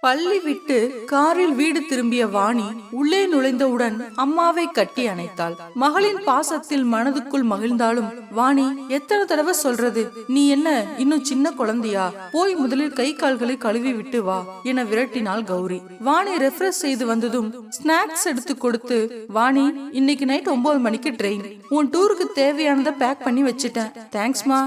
பள்ளி விட்டு காரில் வீடு திரும்பிய வாணி உள்ளே நுழைந்தவுடன் அம்மாவை கட்டி அணைத்தாள். மகளின் பாசத்தில் மனதுக்குள் மகிழ்ந்தாலும் வாணி எத்தனை தடவை சொல்றது? நீ என்ன இன்னும் சின்ன குழந்தையா? போய் முதலில் கை கால்களை கழுவி விட்டு வா என விரட்டினாள் கௌரி. வாணி ரெஃப்ரெஷ் செய்து வந்ததும் ஸ்நாக்ஸ் எடுத்து கொடுத்து வாணி இன்னைக்கு நைட் ஒன்பது மணிக்கு ட்ரெயின். உன் டூருக்கு தேவையானதை பேக் பண்ணி வச்சுட்டேன். தேங்க்ஸ்மா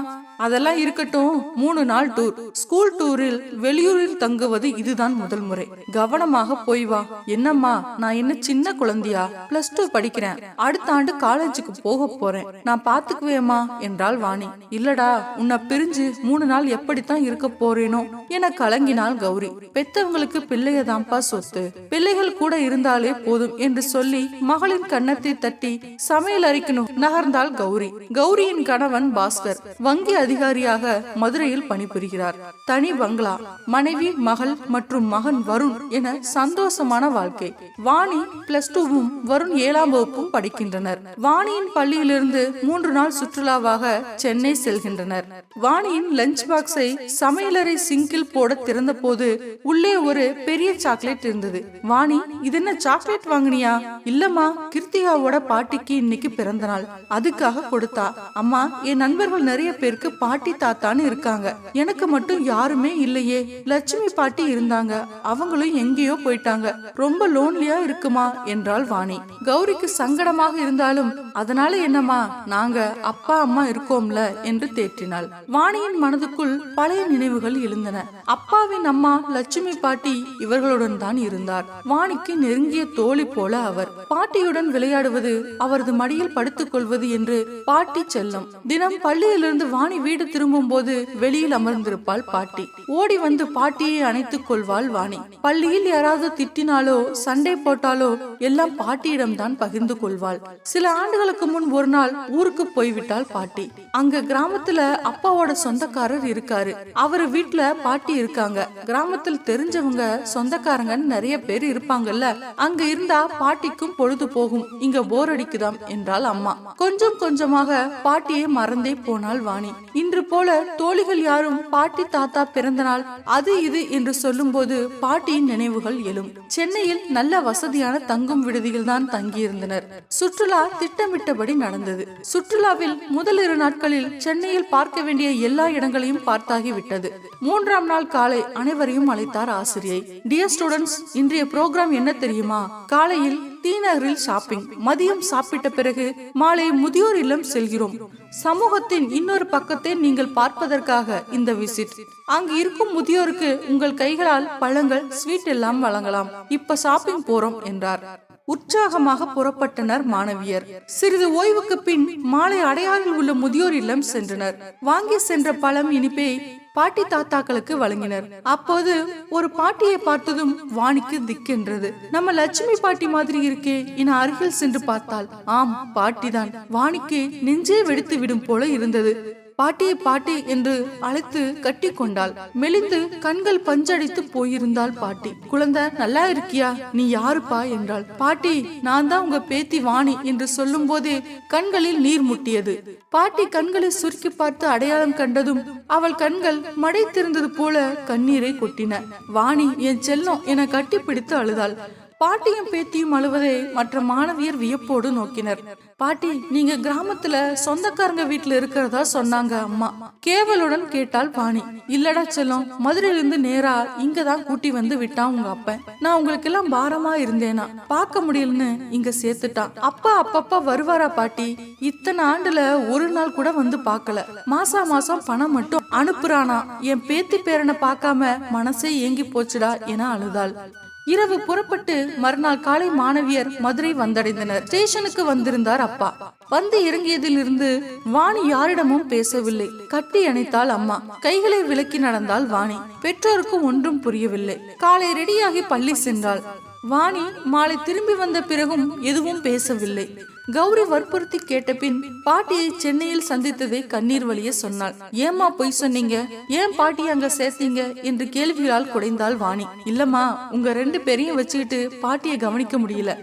அதெல்லாம் இருக்கட்டும். மூணு நாள் டூர். ஸ்கூல் டூரில் வெளியூரில் தங்குவது இதுதான் முதல் முறை. கவனமாக போய் வா. என்னம்மா நான் என்ன சின்ன குழந்தையா? பிளஸ் டூ படிக்கிறேன். அடுத்த ஆண்டு காலேஜுக்கு போக போறேன். நான் பாத்துக்குவேம்மா என்றாள் வாணி. இல்லடா உன்னை பிரிஞ்சு மூணு நாள் எப்படித்தான் இருக்க போறேனோ? என கலங்கினாள் கௌரி. பெத்தவங்களுக்கு பிள்ளையதான்ப்பா சொத்து. பிள்ளைகள் கூட இருந்தாலே போதும் என்று சொல்லி மகளின் கன்னத்தை தட்டி சமையல் அறைக்கு நகர்ந்தாள் கௌரி. கௌரியின் கணவன் பாஸ்கர். வங்கி அதிகாரியாக மதுரையில் பணிபுரிகிறார். தனி பங்களா மனைவி மகள் மற்றும் மகன் வருண் என சந்தோஷமான வாழ்க்கை. வாணி பிளஸ் டூவும் வருண் ஏழாம் வகுப்பும் படிக்கின்றனர். வாணியின் பள்ளியிலிருந்து மூன்று நாள் சுற்றுலாவாக சென்னை செல்கின்றனர். வாணியின் லஞ்ச் பாக்ஸை சமையலறை சிங்கில் போட திறந்த போது உள்ளே ஒரு பெரிய சாக்லேட் இருந்தது. வாணி இது என்ன சாக்லேட் வாங்கினியா? இல்லம்மா கிருத்திகாவோட பாட்டிக்கு இன்னைக்கு பிறந்த நாள் அதுக்காக கொடுத்தா. அம்மா என் நண்பர்கள் நிறைய பேருக்கு பாட்டி தாத்தான்னு இருக்காங்க. எனக்கு மட்டும் யாருமே இல்லையே. லட்சுமி பாட்டி இருந்தாங்க. அவங்களும் எங்கேயோ போயிட்டாங்க. ரொம்ப லோன்லியா இருக்குமா? என்றாள் வாணி. கௌரிக்கு சங்கடமாக இருந்தாலும் அதனால என்னமா நாங்க அப்பா அம்மா இருக்கோம்ல என்று தேற்றினாள். வாணியின் மனதுக்குள் பழைய நினைவுகள் எழுந்தன. அப்பாவின் அம்மா லட்சுமி பாட்டி இவர்களுடன் தான் இருந்தார். வாணிக்கு நெருங்கிய தோழி போல அவர். பாட்டியுடன் விளையாடுவது அவரது மடியில் படுத்துக் கொள்வது என்று பாட்டி செல்லம். தினம் பள்ளியிலிருந்து வாணி வீடு திரும்பும் போது வெளியில் அமர்ந்திருப்பாள் பாட்டி. ஓடி வந்து பாட்டியை அணைத்துக் கொள்வாள் வாணி. பள்ளியில் யாராவது திட்டினாலோ சண்டை போட்டாலோ எல்லாம் பாட்டியிடம் தான் பகிர்ந்து கொள்வாள். சில ஆண்டுகளுக்கு முன் ஒரு நாள் ஊருக்கு போய்விட்டாள் பாட்டி. அங்க கிராமத்துல அப்பாவோட சொந்தக்காரர் இருக்காரு. அவரு வீட்டுல பாட்டி இருக்காங்க. கிராமத்தில் தெரிஞ்சவங்க சொந்தக்காரங்கன்னு நிறைய பேர் இருப்பாங்கல்ல. அங்க இருந்தா பாட்டிக்கும் பொழுது போகும். இங்க போர் அடிக்குதாம் என்றாள் அம்மா. கொஞ்சம் கொஞ்சமாக பாட்டியை மறந்தே போனாள் வாணி. இன்று போல தோழிகள் யாரும் பாட்டி தாத்தா பிறந்த நாள் அது இது என்று சொல்லும்போது பாட்டியின் நினைவுகள் எழும். சென்னையில் நல்ல வசதியான தங்கும் விடுதியில் தான் தங்கியிருந்தனர். சுற்றுலா திட்டமிட்டபடி நடந்தது. சுற்றுலாவில் முதல் இரு நாட்களில் சென்னையில் பார்க்க வேண்டிய எல்லா இடங்களையும் பார்த்தாகிவிட்டது. மூன்றாம் நாள் காலை அனைவரையும் அழைத்தார் ஆசிரியை. டியர் ஸ்டூடெண்ட்ஸ் இன்றைய புரோகிராம் என்ன தெரியுமா? காலையில் டி நகரில் ஷாப்பிங். மதியம் சாப்பிட்ட பிறகு மாலை முதியோர் இல்லம் செல்கிறோம். சமூகத்தின் இன்னொரு பக்கத்தை நீங்கள் பார்ப்பதற்காக இந்த விசிட். அங்கு இருக்கும் முதியோருக்கு உங்கள் கைகளால் பழங்கள் ஸ்வீட் எல்லாம் வழங்கலாம். இப்ப ஷாப்பிங் போறோம் என்றார். உற்சாகமாக புறப்பட்டனர் மாணவியர். சிறிது ஓய்வுக்கு பின் மாலை அடையாறில் உள்ள முதியோர் இல்லம் சென்றனர். வாங்கி சென்ற பழம் இனிப்பை பாட்டி தாத்தாக்களுக்கு வழங்கினர். அப்போது ஒரு பாட்டியை பார்த்ததும் வாணிக்கு திக்கென்றது. நம்ம லட்சுமி பாட்டி மாதிரி இருக்கே என அருகில் சென்று பார்த்தால் ஆம் பாட்டிதான். வாணிக்கு நெஞ்சே வெடித்து விடும் போல இருந்தது. பாட்டியை பாட்டி என்று அழைத்து கட்டி கொண்டாள் மெலிந்து கண்கள் பஞ்சடித்து போயிருந்தாள் பாட்டி. குழந்தை நல்லா இருக்கியா? நீ யாருப்பா? என்றாள். பாட்டி நான் தான் உங்க பேத்தி வாணி என்று சொல்லும் போதே கண்களில் நீர் முட்டியது. பாட்டி கண்களை சுருக்கி பார்த்து அடையாளம் கண்டதும் அவள் கண்கள் மடைத்திருந்தது போல கண்ணீரை கொட்டின. வாணி என் செல்லம் என கட்டிப்பிடித்து அழுதாள். பாட்டியும் பேத்தியும் அழுவதை மற்ற மாணவியர் வியப்போடு நோக்கினர். பாட்டி நீங்க கிராமத்துல சொந்தக்காரங்க வீட்டுல இருக்கிறதா சொன்னாங்க அம்மா. கேவலுடன் கேட்டாள் பாணி. இல்லடா செல்லம் மதுரையிலிருந்து நேரா இங்கதான் கூட்டி வந்து விட்டான் உங்க அப்பன். நான் உங்களுக்கு எல்லாம் பாரமா இருந்தேனா? பார்க்க முடியலன்னு இங்க சேர்த்துட்டான் அப்பா அப்பப்பா வருவாரா பாட்டி? இத்தனை ஆண்டுல ஒரு நாள் கூட வந்து பார்க்கல. மாசா மாசம் பணம் மட்டும் அனுப்புறானா? என் பேத்தி பேரனை பார்க்காம மனசே ஏங்கி போச்சுடா என அழுதாள். இரவு புறப்பட்டு மறுநாள் காலை மாணவியர் மதுரை வந்தடைந்தனர். ஸ்டேஷனுக்கு வந்திருந்தார் அப்பா. வந்து இறங்கியதிலிருந்து வாணி யாரிடமும் பேசவில்லை. கட்டி அணைத்தாள் அம்மா. கைகளை விலக்கி நடந்தாள் வாணி. பெற்றோருக்கு ஒன்றும் புரியவில்லை. காலை ரெடியாகி பள்ளி சென்றாள். வாணி மாலை திரும்பி வந்த பிறகும் எதுவும் பேசவில்லை. கௌரி வற்புறுத்தி கேட்ட பின் பாட்டியை சென்னையில் சந்தித்ததை கண்ணீர் வழிய சொன்னாள். ஏமா பொய் சொன்னீங்க? ஏன் பாட்டி அங்க சேர்த்தீங்க? என்று கேள்விகளால் குடைந்தாள் வாணி. இல்லம்மா உங்க ரெண்டு பேரையும் வச்சுக்கிட்டு பாட்டியை கவனிக்க முடியல.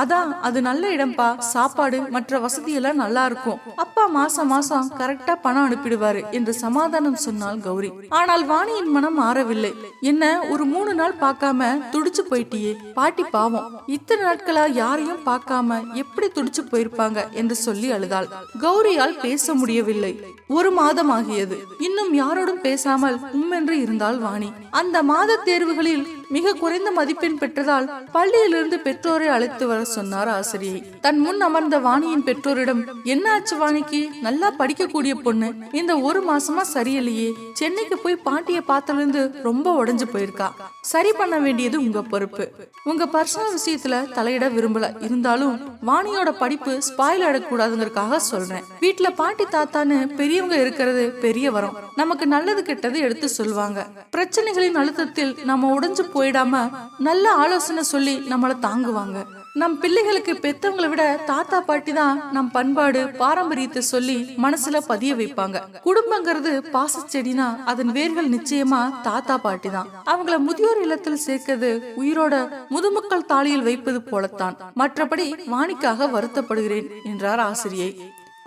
அதான் அது நல்ல இடம்பா. சாப்பாடு மற்ற வசதி எல்லாம் நல்லா இருக்கும். அப்பா மாசம் மாசம் கரெக்டா பணம் அனுப்பிடுவாரு என்று சமாதானம் சொன்னாள் கௌரி. ஆனால் வாணியின் மனம் மாறவில்லை. என்ன ஒரு மூணு நாள் பார்க்காம துடிச்சு போயிட்டியே? பாட்டி பாவம். இத்தனை நாட்களா யாரையும் பார்க்காம எப்படி துடிச்சு போயிருப்பாங்க என்று சொல்லி அழுதாள். கௌரியால் பேச முடியவில்லை. ஒரு மாதம் ஆகியது இன்னும் யாரோடும் பேசாமல் உம்மென்று இருந்தாள் வாணி. அந்த மாத தேர்வுகளில் மிக குறைந்த மதிப்பெண் பெற்றதால் பள்ளியிலிருந்து பெற்றோரை அழைத்து வர சொன்னார் ஆசிரியை. தன் முன் அமர்ந்த வாணியின் பெற்றோரிடம் என்ன ஆச்சு வாணிக்கு? நல்லா படிக்கக்கூடிய பொண்ணு. இந்த ஒரு மாசமா சரியில்லையே. சென்னைக்கு போய் பாட்டிய பார்த்தலிருந்து ரொம்ப உடஞ்சு போயிருக்கா. சரி பண்ண வேண்டியது உங்க பொறுப்பு. உங்க பர்சனல் விஷயத்துல தலையிட விரும்பல. இருந்தாலும் வாணியோட படிப்பு ஸ்பாயில் ஆடக்கூடாதுங்கிறதுக்காக சொல்றேன். வீட்டுல பாட்டி தாத்தான்னு பெரியவங்க இருக்கிறது பெரிய வரம். நமக்கு நல்லது கெட்டது எடுத்து சொல்லுவாங்க பிரச்சனைகளின் அழுத்தத்தில் நம்ம உடஞ்சு போ போயிடாம நல்ல ஆலோசனை சொல்லி நம்மள தாங்குவாங்க. நம் பிள்ளைகளுக்கு பெத்தவங்களை விட தாத்தா பாட்டி தான் நம் பண்பாடு பாரம்பரியத்தை சொல்லி மனசுல பதிய வைப்பாங்க. குடும்பங்கிறது பாச செடினா அதன் வேர்கள் நிச்சயமா தாத்தா பாட்டி தான். அவங்கள முதியோர் இல்லத்தில் சேர்க்கிறது உயிரோட முதுமக்கள் தாளியில் வைப்பது போலத்தான். மற்றபடி வாணிக்காக வருத்தப்படுகிறேன் என்றார் ஆசிரியை.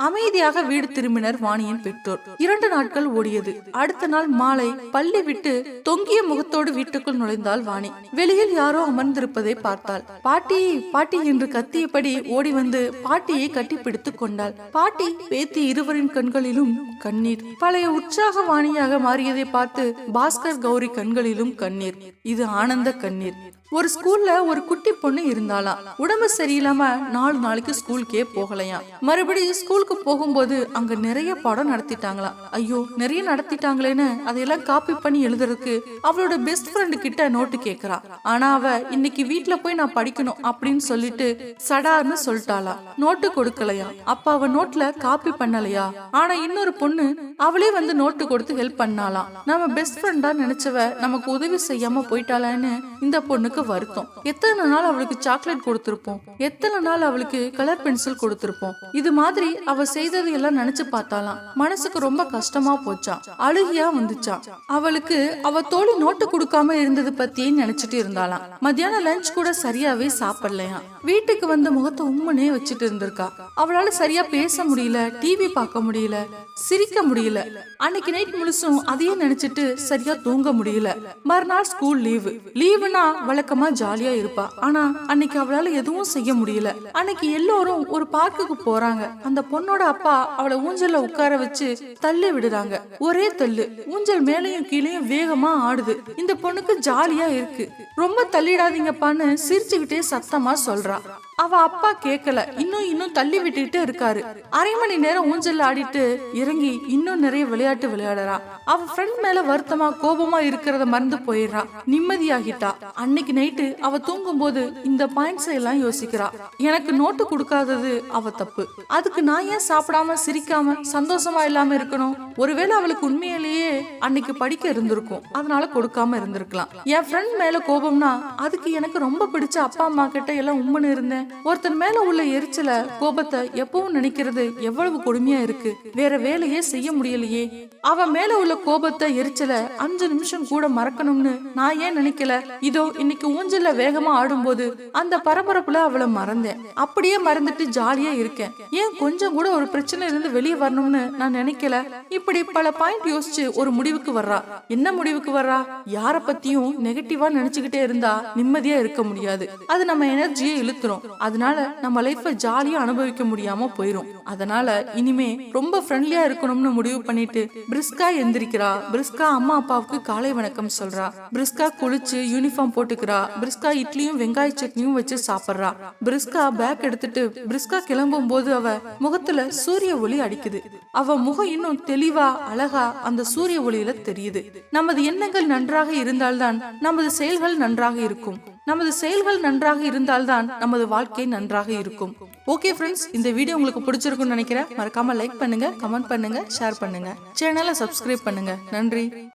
அமைதியாக வீடு திரும்பினர் வாணியின் பெற்றோர். இரண்டு நாட்கள் ஓடியது. அடுத்த நாள் மாலை பள்ளி விட்டு தொங்கிய முகத்தோடு வீட்டுக்குள் நுழைந்தாள் வாணி. வெளியில் யாரோ அமர்ந்திருப்பதை பார்த்தாள். பாட்டி பாட்டி என்று கத்தியபடி ஓடி வந்து பாட்டியை கட்டிப்பிடித்துக் கொண்டாள். பாட்டி பேத்தி இருவரின் கண்களிலும் கண்ணீர். பழைய உற்சாக வாணியாக மாறியதை பார்த்து பாஸ்கர் கௌரி கண்களிலும் கண்ணீர். இது ஆனந்த கண்ணீர். ஒரு ஸ்கூல்ல ஒரு குட்டி பொண்ணு இருந்தாலாம் உடம்பு சரியில்லாம நாலு நாளைக்கு ஸ்கூலுக்கே போகலையாம் மறுபடியும் ஸ்கூலுக்கு போகும்போது அங்க நிறைய படம் நடத்திட்டாங்களாம் ஐயோ நிறைய நடத்திட்டாங்களேன்னு அதையெல்லாம் காப்பி பண்ணி எழுதுறதுக்கு அவளோட பெஸ்ட் ஃப்ரெண்டு கிட்ட நோட்டு கேக்குறா. ஆனா அவ இன்னைக்கு வீட்டுல போய் நான் படிக்கணும் அப்படின்னு சொல்லிட்டு சடார்னு சொல்லிட்டாளா. நோட்டு கொடுக்கலையா? அப்ப அவ நோட்ல காப்பி பண்ணலையா? ஆனா இன்னொரு பொண்ணு அவளே வந்து நோட்டு கொடுத்து ஹெல்ப் பண்ணாலாம் நம்ம பெஸ்ட் ஃப்ரெண்டா நினைச்சவ நமக்கு உதவி செய்யாம போயிட்டாளான்னு இந்த பொண்ணுக்கு வருத்தம். எத்தனை நாள் அவளுக்கு சாக்லேட் கொடுத்திருப்போம்? எத்தனை நாள் அவளுக்கு கலர் பென்சில் கொடுத்திருப்போம்? இது மாதிரி அவ செய்தது எல்லாம் நினைச்சு பார்த்தாலாம். மனசுக்கு ரொம்ப கஷ்டமா போச்சா? அழுகியா வந்துச்சா? அவளுக்கு அவ தோழி நோட்டு கொடுக்காம இருந்தது பத்தியே நினைச்சிட்டு இருந்தாலாம். மத்தியானம் லஞ்ச் கூட சரியாவே சாப்பிடலையா? வீட்டுக்கு வந்த முகத்தை உம்மனே வச்சுட்டு இருந்திருக்கா. அவளால சரியா பேச முடியல டிவி பார்க்க முடியல சிரிக்க முடியல. அன்னைக்கு நைட் முழுசும் அதையே நினைச்சிட்டு சரியா தூங்க முடியல. மறுநாள் ஸ்கூல் லீவு லீவுனா வழக்கமா ஜாலியா இருப்பா. ஆனா அன்னைக்கு அவளால எதுவும் செய்ய முடியல. அன்னைக்கு எல்லோரும் ஒரு பார்க்குக்கு போறாங்க. அந்த பொண்ணோட அப்பா அவளை ஊஞ்சல்ல உட்கார வச்சு தள்ளி விடுறாங்க. ஒரே தள்ளு. ஊஞ்சல் மேலையும் கீழையும் வேகமா ஆடுது. இந்த பொண்ணுக்கு ஜாலியா இருக்கு. ரொம்ப தள்ளிடாதீங்கப்பான்னு சிரிச்சுக்கிட்டே சத்தமா சொல்றா. அவ அப்பா கேக்கல. இன்னும் இன்னும் தள்ளி விட்டுக்கிட்டே இருக்காரு. அரை மணி நேரம் ஊஞ்சல் ஆடிட்டு இறங்கி இன்னும் நிறைய விளையாட்டு விளையாடுறா. அவ ஃப்ரெண்ட் மேல வருத்தமா கோபமா இருக்கிறத மறந்து போயிடுறா. நிம்மதியாகிட்டா. அன்னைக்கு நைட்டு அவ தூங்கும் போது இந்த பாயிண்ட்ஸ் எல்லாம் யோசிக்கிறா. எனக்கு நோட்டு கொடுக்காதது அவ தப்பு. அதுக்கு நான் ஏன் சாப்பிடாம சிரிக்காம சந்தோஷமா இல்லாம இருக்கணும்? ஒருவேளை அவளுக்கு உண்மையிலேயே அன்னைக்கு படிக்க இருந்திருக்கும். அதனால கொடுக்காம இருந்திருக்கலாம். என் ஃப்ரெண்ட் மேல கோபம்னா அதுக்கு எனக்கு ரொம்ப பிடிச்ச அப்பா அம்மா கிட்ட எல்லாம் உண்மனு இருந்தேன். ஒருத்தன் மேல உள்ள எரிச்சல கோபத்தை எப்பவும் நினைக்கிறது எவ்வளவு கொடுமையா இருக்கு. வேற வேலையே செய்ய முடியலையே. அவ மேல உள்ள கோபத்தை எரிச்சல அஞ்சு நிமிஷம் கூட மறக்கணும்னு நான் ஏன் நினைக்கல? இதோ இன்னைக்கு ஊஞ்சல்ல வேகமா ஆடும்போது அந்த பரபரப்புல அவளை மறந்தேன். அப்படியே மறந்துட்டு ஜாலியா இருக்கேன். ஏன் கொஞ்சம் கூட ஒரு பிரச்சனை இருந்து வெளியே வரணும்னு நான் நினைக்கல. இப்படி பல பாயிண்ட் யோசிச்சு ஒரு முடிவுக்கு வர்றா. என்ன முடிவுக்கு வர்றா? யார பத்தியும் நெகட்டிவா நினைச்சுக்கிட்டே இருந்தா நிம்மதியா இருக்க முடியாது. அது நம்ம எனர்ஜியை இழுத்துரும். அதனால நம்ம லைஃப ஜாலியா அனுபவிக்க முடியாம போயிரும். அதனால இனிமே ரொம்ப ஃப்ரெண்ட்லியா இருக்கணும்னு முடிவு பண்ணிட்டு பிரிஸ்கா எந்திரிக்கிறா. பிரிஸ்கா அம்மா அப்பாவுக்கு காலை வணக்கம் சொல்றா. பிரிஸ்கா குளிச்சு யூனிஃபார்ம் போட்டுக்கிறா. பிரிஸ்கா இட்லியும் வெங்காய சட்னியும் வச்சு சாப்பிடுறா. பிரிஸ்கா பேக் எடுத்துட்டு பிரிஸ்கா கிளம்பும் போது அவ முகத்துல சூரிய ஒளி அடிக்குது. அவ முகம் இன்னும் தெளிவா அழகா அந்த சூரிய ஒளியில தெரியுது. நமது எண்ணங்கள் நன்றாக இருந்தால்தான் நமது செயல்கள் நன்றாக இருக்கும். நமது செயல்கள் நன்றாக இருந்தால்தான் நமது வாழ்க்கை நன்றாக இருக்கும். ஓகே ஃப்ரெண்ட்ஸ் இந்த வீடியோ உங்களுக்கு பிடிச்சிருக்கும்னு நினைக்கிறேன். மறக்காம லைக் பண்ணுங்க கமெண்ட் பண்ணுங்க ஷேர் பண்ணுங்க. சேனலை சப்ஸ்கிரைப் பண்ணுங்க. நன்றி.